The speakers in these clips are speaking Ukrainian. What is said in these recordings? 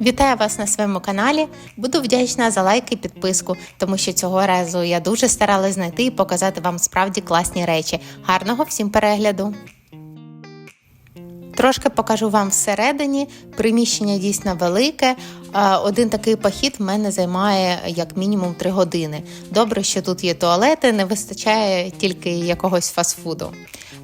Вітаю вас на своєму каналі. Буду вдячна за лайк і підписку, тому що цього разу я дуже старалась знайти і показати вам справді класні речі. Гарного всім перегляду! Трошки покажу вам всередині. Приміщення дійсно велике. Один такий похід в мене займає як мінімум 3 години. Добре, що тут є туалети, не вистачає тільки якогось фастфуду.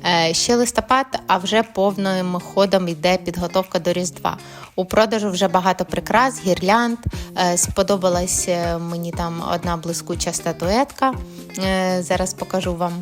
Е, Ще листопад, а вже повним ходом йде підготовка до Різдва. У продажу вже багато прикрас, гірлянд. Е, Сподобалась е, мені там одна блискуча статуетка. Зараз покажу вам.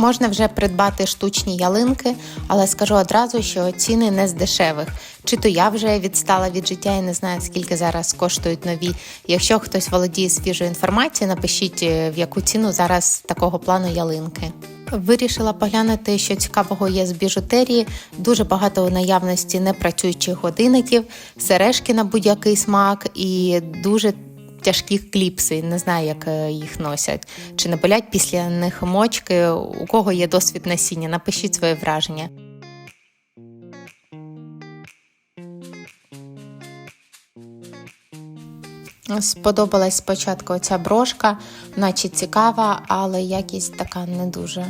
Можна вже придбати штучні ялинки, але скажу одразу, що ціни не з дешевих. Чи то я вже відстала від життя і не знаю, скільки зараз коштують нові. Якщо хтось володіє свіжою інформацією, напишіть, е, в яку ціну зараз такого плану ялинки. Вирішила поглянути, що цікавого є з біжутерії. Дуже багато у наявності непрацюючих годинників, сережки на будь-який смак і дуже тяжкі кліпси. Не знаю, як е, їх носять. Чи не болять після них мочки? У кого є досвід носіння? Напишіть своє враження. Сподобалась спочатку оця брошка, наче цікава, але якість така не дуже.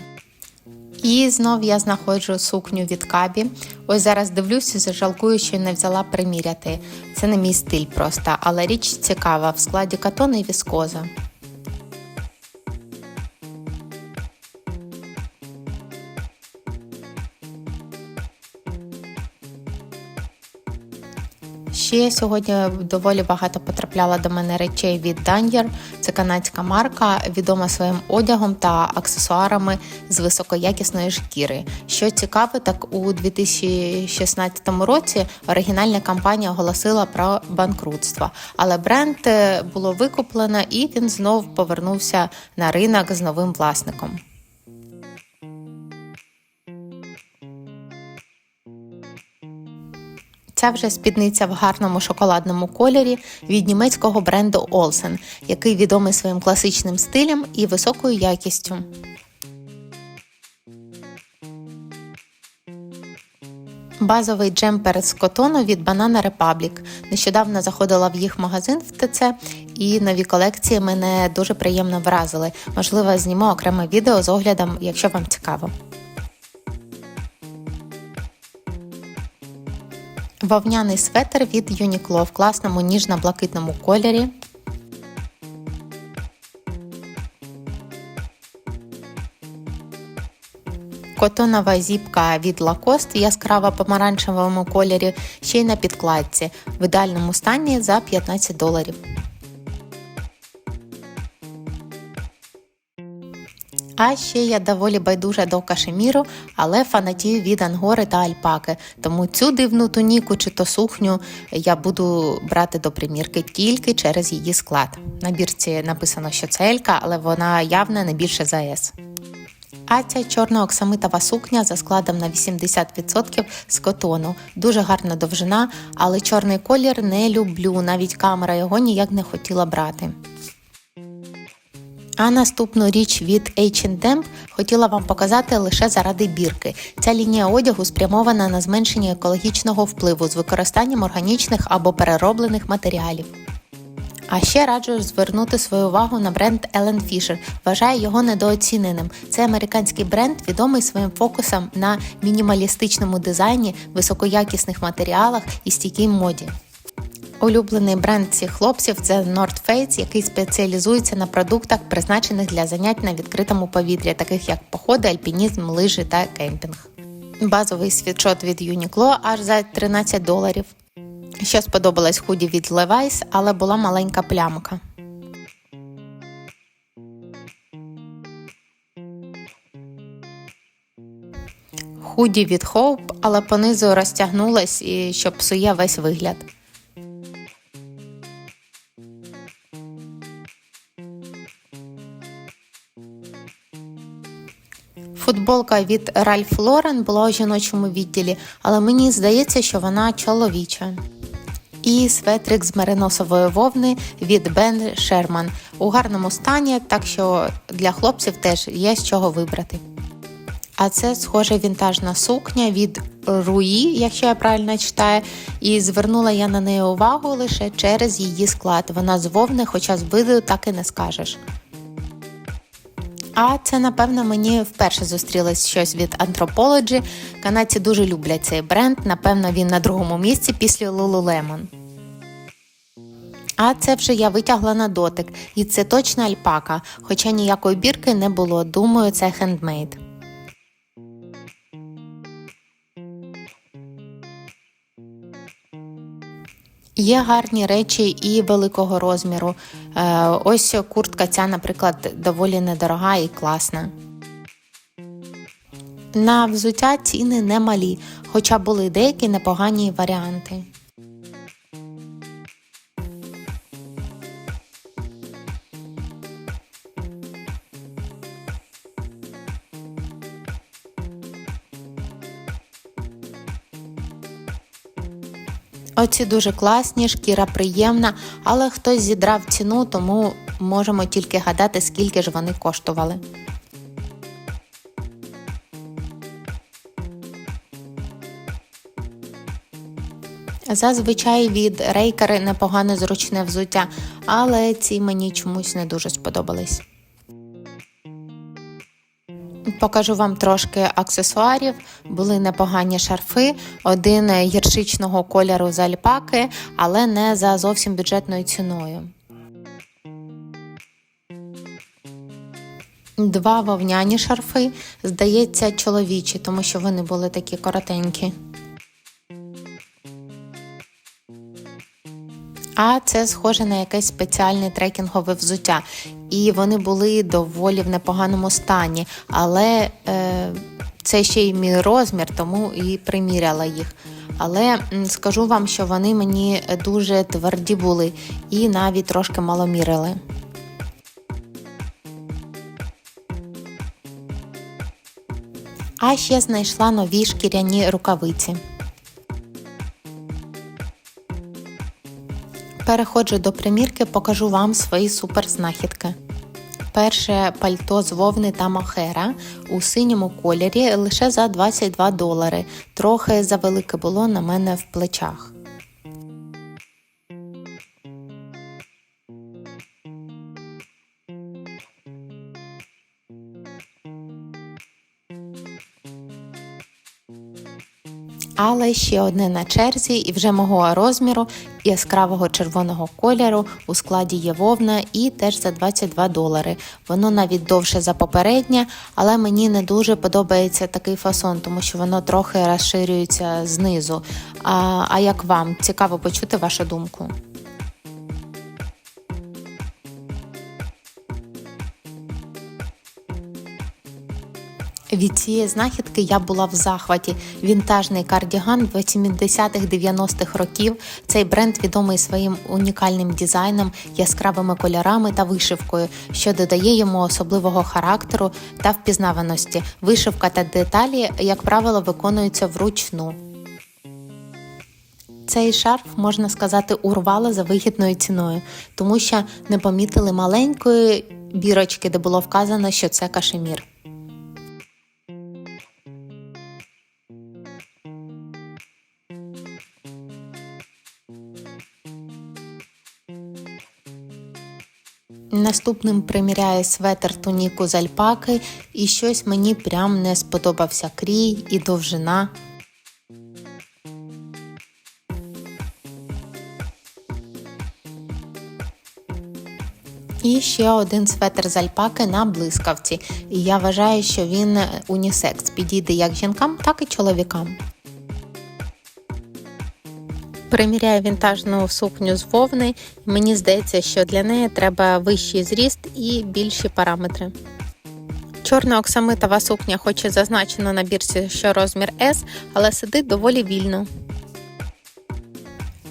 І знов я знаходжу сукню від кабі. Ось зараз дивлюся, жалкую, що не взяла приміряти. Це не мій стиль просто, але річ цікава в складі катона і віскоза. Ще сьогодні доволі багато потрапляло до мене речей від Дан'єр. Це канадська марка, відома своїм одягом та аксесуарами з високоякісної шкіри. Що цікаво, так у 2016 році оригінальна компанія оголосила про банкрутство, але бренд е, було викуплено і він знов повернувся на ринок з новим власником. Ця вже спідниця в гарному шоколадному кольорі від німецького бренду Olsen, який відомий своїм класичним стилем і високою якістю. Базовий джемпер з котону від Banana Republic. Нещодавно заходила в їх магазин в ТЦ, і нові колекції мене дуже приємно вразили. Можливо, зніму окреме відео з оглядом, якщо вам цікаво. Вовняний светр від Uniqlo в класному ніжно-блакитному кольорі. Котонова зіпка від Lacoste в яскраво помаранчевому кольорі, ще й на підкладці в ідеальному стані за 15 доларів. А ще я доволі байдужа до кашеміру, але фанатію від ангори та альпаки. Тому цю дивну туніку чи то сукню я буду брати до примірки тільки через її склад. На бірці написано, що це Елька, але вона явно не більше за С. А ця чорна оксамитова сукня за складом на 80% з котону. Дуже гарна довжина, але чорний колір не люблю. Навіть камера його ніяк не хотіла брати. А наступну річ від H&M хотіла вам показати лише заради бірки. Ця лінія одягу спрямована на зменшення екологічного впливу з використанням органічних або перероблених матеріалів. А ще раджу звернути свою увагу на бренд Ellen Fisher. Вважаю його недооціненим. Це американський бренд, відомий своїм фокусом на мінімалістичному дизайні, високоякісних матеріалах і стійкій моді. Улюблений бренд цих хлопців це North Face, який спеціалізується на продуктах, призначених для занять на відкритому повітрі, таких як походи, альпінізм, лижі та кемпінг. Базовий світшот від Uniqlo аж за 13 доларів. Ще сподобалась худі від Levi's, але була маленька плямка. Худі від Hope, але понизу розтягнулась і що псує весь вигляд. Футболка від Ralph Lauren була у жіночому відділі, але мені здається, що вона чоловіча. І светрик з мериносової вовни від Бен Sherman у гарному стані, так що для хлопців теж є з чого вибрати. А це схоже вінтажна сукня від Руї, якщо я правильно читаю, і звернула я на неї увагу лише через її склад. Вона з вовни, хоча з виду так і не скажеш. А це, напевно, мені вперше зустрілось щось від Anthropology. Канадці дуже люблять цей бренд. Напевно, він на другому місці після Lululemon. А це вже я витягла на дотик, і це точно альпака, хоча ніякої бірки не було. Думаю, це хендмейд. Є гарні речі і великого розміру. Е, ось куртка ця, наприклад, доволі недорога і класна. На взуття ціни немалі, хоча були деякі непогані варіанти. Оці дуже класні, шкіра приємна, але хтось зідрав ціну, тому можемо тільки гадати, скільки ж вони коштували. Зазвичай від рейкери непогане зручне взуття, але ці мені чомусь не дуже сподобались. Покажу вам трошки аксесуарів. Були непогані шарфи, один гіршичного кольору з альпаки, але не за зовсім бюджетною ціною. Два вовняні шарфи, здається, чоловічі, тому що вони були такі коротенькі. А це схоже на якесь спеціальне трекінгове взуття. І вони були доволі в непоганому стані, але е, це ще й мій розмір, тому і приміряла їх. Але скажу вам, що вони мені дуже тверді були і навіть трошки маломірили. А ще знайшла нові шкіряні рукавиці. Переходжу до примірки, покажу вам свої суперзнахідки. Перше пальто з вовни та мохера у синьому кольорі лише за 22 долари. Трохи завелике було на мене в плечах. Але ще одне на черзі і вже мого розміру яскравого червоного кольору у складі є вовна і теж за 22 долари. Воно навіть довше за попереднє, але мені не дуже подобається такий фасон, тому що воно трохи розширюється знизу. А, а як вам? Цікаво почути вашу думку. Від цієї знахідки я була в захваті. Вінтажний кардіган 80-х-90-х років. Цей бренд відомий своїм унікальним дизайном, яскравими кольорами та вишивкою, що додає йому особливого характеру та впізнаваності. Вишивка та деталі, як правило, виконуються вручну. Цей шарф, можна сказати, урвали за вигідною ціною, тому що не помітили маленької бірочки, де було вказано, що це кашемір. Наступним приміряє светр туніку з альпаки, і щось мені прям не сподобався крій і довжина. І ще один светр з альпаки на блискавці. І я вважаю, що він унісекс підійде як жінкам, так і чоловікам. Приміряю вінтажну сукню з вовни. Мені здається, що для неї треба вищий зріст і більші параметри. Чорна оксамитова сукня, хоч і зазначено на бірці, що розмір S, але сидить доволі вільно.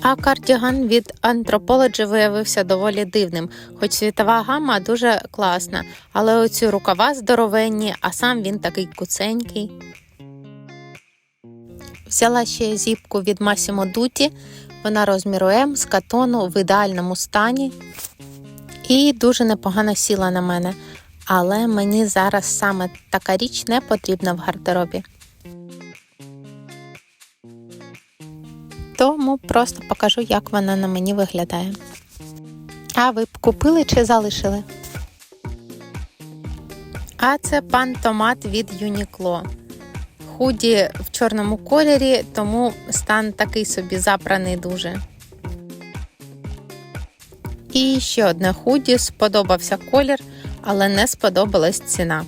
А кардіган від Anthropology виявився доволі дивним, хоч світова гама дуже класна, але оці рукава здоровенні, а сам він такий куценький. Взяла ще зіпку від Massimo Dutti, вона розміру М з катону в ідеальному стані і дуже непогано сіла на мене. але мені зараз саме така річ не потрібна в гардеробі. Тому просто покажу, як вона на мені виглядає. А ви б купили чи залишили? А це пан томат від Uniqlo. Худі в чорному кольорі, тому стан такий собі запраний дуже. І ще одне худі сподобався колір, але не сподобалась ціна.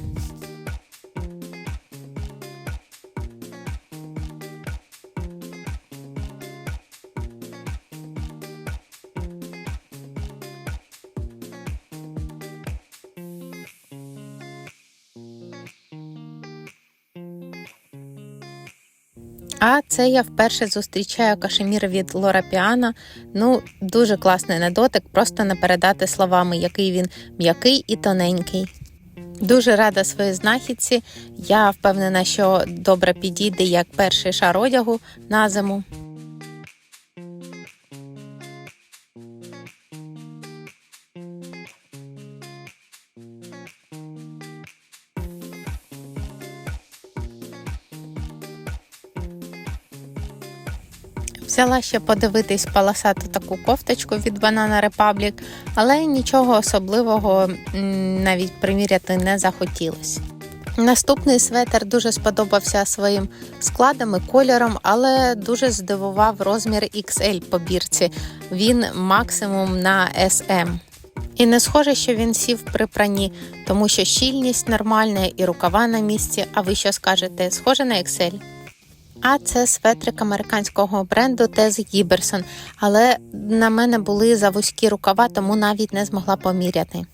Це я вперше зустрічаю кашемір від Лора Піана. Ну, дуже класний на дотик, просто не передати словами, який він м'який і тоненький. Дуже рада своїй знахідці. Я впевнена, що добре підійде як перший шар одягу на зиму. Взяла ще подивитись полосату таку кофточку від Banana Republic, але нічого особливого навіть приміряти не захотілося. Наступний светр дуже сподобався своїм складом і кольором, але дуже здивував розмір XL по бірці. Він максимум на SM. І не схоже, що він сів при пранні, тому що щільність нормальна і рукава на місці. А ви що скажете? Схоже на XL? А це светрик американського бренду Тез Гіберсон. Але на мене були за вузькі рукава, тому навіть не змогла поміряти.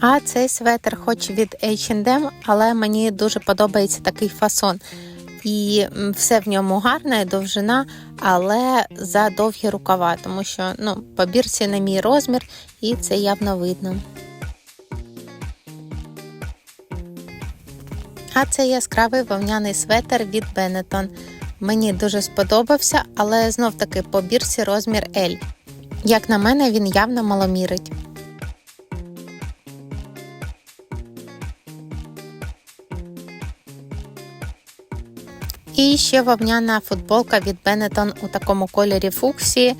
А цей светр, хоч від H&M, але мені дуже подобається такий фасон. І все в ньому гарне, довжина, але за довгі рукава, тому що ну, по бірці не мій розмір, і це явно видно. А це яскравий вовняний светр від Benetton. Мені дуже сподобався, але знов таки по бірці розмір L. Як на мене, він явно маломірить. І ще вовняна футболка від Benetton у такому кольорі фуксії.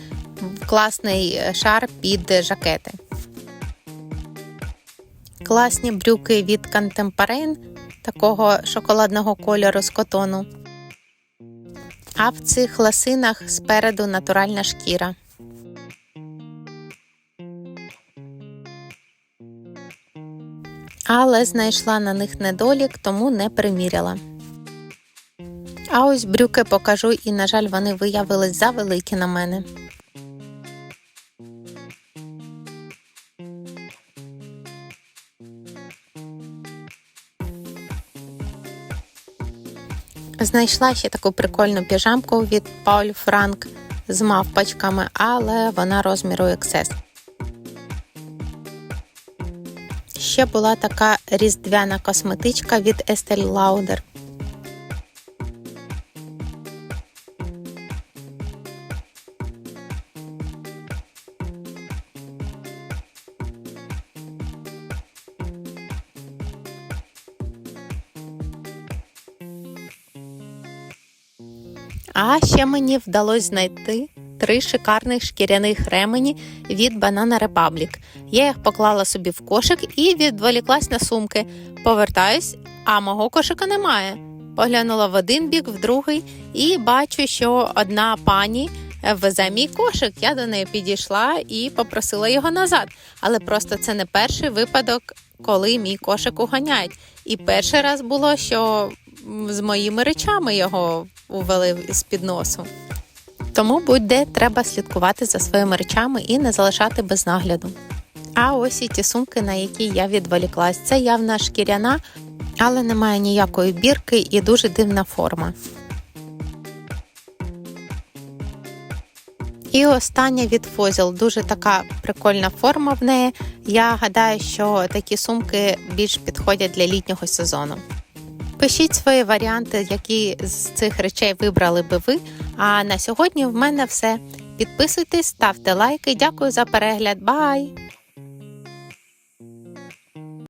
Класний шар під жакети. Класні брюки від Contemporane такого шоколадного кольору з котону. А в цих ласинах спереду натуральна шкіра. Але знайшла на них недолік, тому не приміряла. А ось брюки покажу, і, на жаль, вони виявились завеликі на мене. Знайшла ще таку прикольну піжамку від Paul Frank з мавпачками, але вона розміру XS. Ще була така різдвяна косметичка від Estee Lauder. А ще мені вдалося знайти три шикарних шкіряних ремені від Banana Republic. Я їх поклала собі в кошик і відволіклась на сумки. Повертаюсь, а мого кошика немає. Поглянула в один бік, в другий, і бачу, що одна пані везе мій кошик. Я до неї підійшла і попросила його назад. Але просто це не перший випадок, коли мій кошик уганяють. І перший раз було, що з моїми речами його увели з під носу. Тому будь-де треба слідкувати за своїми речами і не залишати без нагляду. А ось і ті сумки, на які я відволіклась. Це явна шкіряна, але немає ніякої бірки і дуже дивна форма. І остання від Фозіл. Дуже така прикольна форма в неї. Я гадаю, що такі сумки більш підходять для літнього сезону. Пишіть свої варіанти, які з цих речей вибрали би ви. А на сьогодні в мене все. Підписуйтесь, ставте лайки. Дякую за перегляд. Бай!